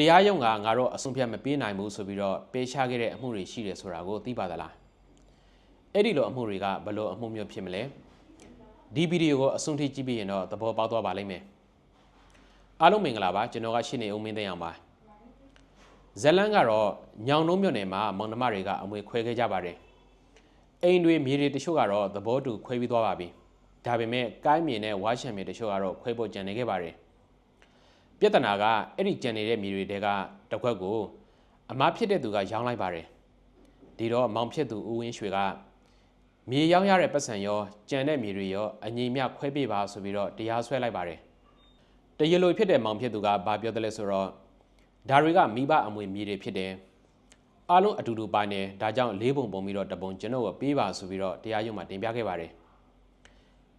တရားရုံးကငါတို့အဆုံးဖြတ်မပေးနိုင်ဘူးဆိုပြီးတော့ပေးချခဲ့တဲ့အမှုတွေရှိတယ်ဆိုတာကိုသိပါသလားအဲ့ဒီလိုအမှုတွေကဘယ်လိုအမှုမျိုးဖြစ်မလဲဒီဗီဒီယိုကိုအဆုံးထိကြည့်ပြီးရင်တော့သဘောပေါက်သွားပါလိမ့်မယ်အားလုံးမင်္ဂလာပါကျွန်တော်ကရှင်းနေဦးမင်းသိအောင်ပါဇလန်ကတော့ညောင်နှုံးမြို့နယ်မှာမောင်နှမတွေကအမွေခွဲခဲ့ကြပါတယ်အိမ်တွေမြေတွေတချို့ကတော့သဘောတူခွဲပြီးသွားပါပြီဒါပေမဲ့ကိုင်းမြေနဲ့ဝါရှံမြေတချို့ကတော့ခွဲဖို့ကြံနေခဲ့ပါတယ် ပြဿနာကအဲ့ဒီကြံနေတဲ့မြေတွေတဲကတစ်ခွက်ကိုအမားဖြစ်တဲ့သူကရောင်းလိုက်ပါတယ်ဒီတော့မောင်ဖြစ်သူဦးဝင်းရွှေကမြေရောင်းရတဲ့ပတ်စံရောကြံတဲ့မြေတွေရောအညီမျှခွဲပေးပါဆိုပြီးတော့တရားစွဲလိုက်ပါတယ်တရလိုဖြစ်တဲ့မောင်ဖြစ်သူကဘာပြောတယ်လဲဆိုတော့ဒါတွေကမိဘအမွေမြေတွေဖြစ်တယ်အားလုံးအတူတူပိုင်တယ်ဒါကြောင့်လေးပုံပုံပြီးတော့တပုံကျွန်တော်ကိုပေးပါဆိုပြီးတော့တရားရုံးမှာတင်ပြခဲ့ပါတယ်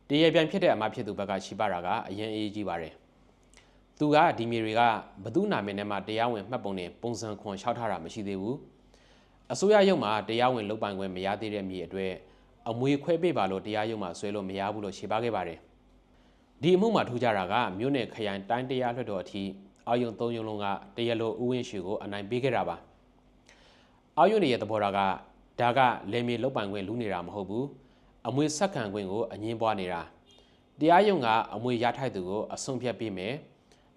တရားပြန်ဖြစ်တဲ့အမဖြစ်သူဘက်ကရှိပါတာကအရင်အေးကြီးပါတယ် သူကဒီမြေတွေကဘသူနာမည်နဲ့မှတရားဝင်မှတ်ပုံနဲ့ပုံစံခွန်လျှောက်ထားတာမရှိသေးဘူးအစိုးရရုံးမှာတရားဝင်လုပ်ပိုင်ခွင့်မရသေးတဲ့မြေအတွက်အမွေခွဲပေးပါလို့တရားရုံးမှာဆွဲလို့မရဘူးလို့ရှင်းပါခဲ့ပါတယ်ဒီအမှုမှာထူးကြတာကမြို့နယ်ခရိုင်တိုင်းတရားလွှတ်တော်အထိအောက်ယုံ၃ယုံလုံးကတရားလိုဥဝင်းရွှေကိုအနိုင်ပေးခဲ့တာပါအောက်ယုံရဲ့သဘောထားကဒါကလေမြေလုပ်ပိုင်ခွင့်လူနေတာမဟုတ်ဘူးအမွေဆက်ခံခွင့်ကိုအငင်းပွားနေတာတရားရုံးကအမွေရထိုက်သူကိုအဆုံးဖြတ်ပေးမယ်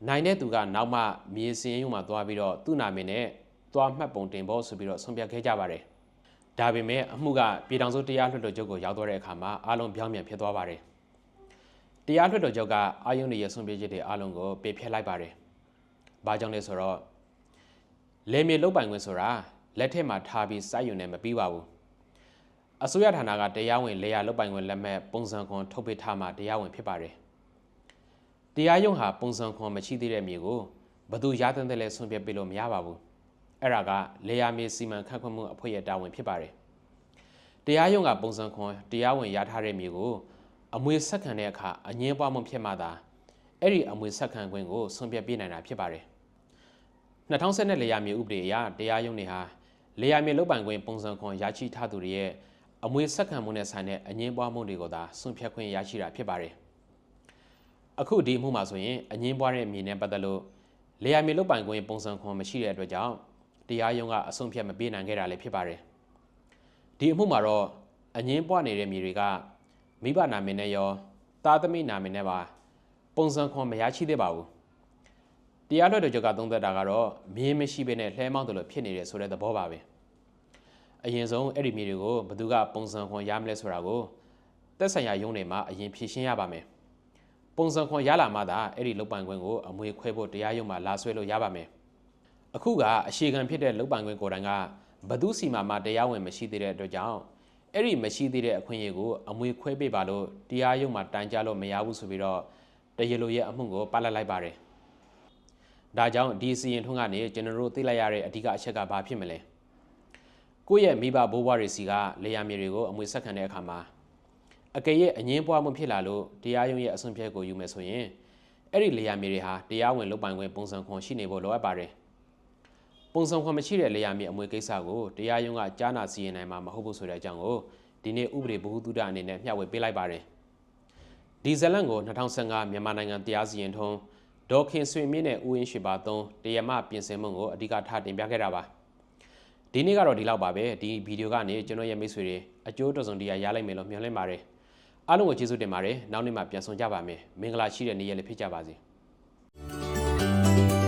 နိုင်တဲ့သူကနောက်မှမြေစင်းရုံမှာသွားပြီးတော့သူ့နာမည်နဲ့သွားမှတ်ပုံတင်ဖို့ဆိုပြီးတော့ဆုံးဖြတ်ခဲ့ကြပါတယ်။ဒါပေမဲ့အမှုကပြည်ထောင်စုတရားလွှတ်တော်ချုပ်ကိုရောက်သွားတဲ့အခါမှာအားလုံးပြောင်းပြန်ဖြစ်သွားပါတယ်။တရားလွှတ်တော်ချုပ်ကအာယုန်ရဲ့ဆုံးဖြတ်ချက်တွေအားလုံးကိုပယ်ဖျက်လိုက်ပါတယ်။ဘာကြောင့်လဲဆိုတော့လေမြေလုတ်ပိုင်ခွင့်ဆိုတာလက်ထက်မှာထားပြီးစိုက်ယူနေမပြီးပါဘူး။အစိုးရဌာနကတရားဝင်လေယာလုတ်ပိုင်ခွင့်လက်မှတ်ပုံစံခွန်ထုတ်ပေးထားမှတရားဝင်ဖြစ်ပါတယ်။ တရားရုံးဟာပုံစံခွန်မရှိသေးတဲ့မြေကိုဘယ်သူရတဲ့တဲ့လဲဆွန့်ပြပေးလို့မရပါဘူးအဲ့ဒါကလေယာမြေစီမံခန့်ခွဲမှုအဖွဲ့ရဲ့တာဝန်ဖြစ်ပါတယ်တရားရုံးကပုံစံခွန်တရားဝင်ရထားတဲ့မြေကိုအမွေဆက်ခံတဲ့အခါအငင်းပွားမှုဖြစ်မှသာအဲ့ဒီအမွေဆက်ခံခွင့်ကိုဆွန့်ပြပေးနိုင်တာဖြစ်ပါတယ်2012လေယာမြေဥပဒေအရတရားရုံးတွေဟာလေယာမြေလုတ်ပိုင်ခွင့်ပုံစံခွန်ရရှိထားသူတွေရဲ့အမွေဆက်ခံမှုနဲ့ဆိုင်တဲ့အငင်းပွားမှုတွေကိုသာဆွန့်ဖြတ်ခွင့်ရရှိတာဖြစ်ပါတယ် အခုဒီအမှုမှာဆိုရင်အငင်းပွားတဲ့မြေနဲ့ပတ်သက်လို့လေယာမြေလုတ်ပိုင်ခွင့်ပုံစံခွန်မရှိတဲ့အတွက်ကြောင့်တရားရုံးကအဆုံးဖြတ်မပေးနိုင်ခဲ့တာလည်းဖြစ်ပါတယ်ဒီအမှုမှာတော့အငင်းပွားနေတဲ့မြေတွေကမိဘနာမည်နဲ့ရောသားသမီးနာမည်နဲ့ပါပုံစံခွန်မရရှိသေးပါဘူးတရားလွှတ်တော်ချုပ်ကသုံးသပ်တာကတော့မြေမရှိဘဲနဲ့လှဲမောင်းတယ်လို့ဖြစ်နေတယ်ဆိုတဲ့သဘောပါပဲအရင်ဆုံးအဲ့ဒီမြေတွေကိုဘယ်သူကပုံစံခွန်ရမလဲဆိုတာကိုသက်ဆိုင်ရာရုံးတွေမှာအရင်ဖြေရှင်းရပါမယ် ပုံစံခွန်ရလာမှသာအဲ့ဒီလုတ်ပိုင်ခွင့်ကိုအမွေခွဲဖို့တရားရုံးမှာလာဆွဲလို့ရပါမယ်။အခုကအရှိခံဖြစ်တဲ့လုတ်ပိုင်ခွင့်ကိုယ်တိုင်ကဘသူစီမှာမှတရားဝင်မရှိသေးတဲ့အတွက်ကြောင့်အဲ့ဒီမရှိသေးတဲ့အခွင့်အရေးကိုအမွေခွဲပေးပါလို့တရားရုံးမှာတိုင်ကြားလို့မရဘူးဆိုပြီးတော့တရားလိုရဲ့အမှုကိုပလိုက်လိုက်ပါတယ်။ဒါကြောင့်ဒီစီရင်ထုံးကနေကျွန်တော်တို့သိလိုက်ရတဲ့အဓိကအချက်ကဘာဖြစ်မလဲ။ကိုယ့်ရဲ့မိဘဘိုးဘွားတွေစီကလေယာမြေတွေကိုအမွေဆက်ခံတဲ့အခါမှာ အကယ်၍အငင်းပွားမှုဖြစ်လာလို့တရားရုံးရဲ့အဆုံးဖြတ်ကိုယူမယ်ဆိုရင်အဲ့ဒီလေယာမြေတွေဟာတရားဝင်လုပ်ပိုင်ခွင့်ပုံစံခွန်ရှိနေဖို့လိုအပ်ပါတယ်။ပုံစံခွန်မရှိတဲ့လေယာမြေအမွေကိစ္စကိုတရားရုံးကကြားနာစီရင်နိုင်မှာမဟုတ်ဘူးဆိုတဲ့အကြောင်းကိုဒီနေ့ဥပဒေဘ ഹു တုဒအနေနဲ့မျှဝေပေးလိုက်ပါတယ်။ဒီဇလန်ကို2015မြန်မာနိုင်ငံတရားစီရင်ထုံးဒေါ်ခင်ဆွေမြင့်နဲ့ဦးရင်းရွှေပါသုံးတရားမပြင်ဆင်မှုကိုအဓိကထားတင်ပြခဲ့တာပါ။ဒီနေ့ကတော့ဒီလောက်ပါပဲဒီဗီဒီယိုကနေကျွန်တော်ရဲ့မိတ်ဆွေတွေအကျိုးတော်စုံတရားရလိုက်မယ်လို့မျှော်လင့်ပါတယ်။ အားလုံးကိုကျေးဇူးတင်ပါတယ်နောက်နေ့မှပြန်ဆုံကြပါမယ်မင်္ဂလာရှိတဲ့နေ့ရက်လေးဖြစ်ကြပါစေ thank you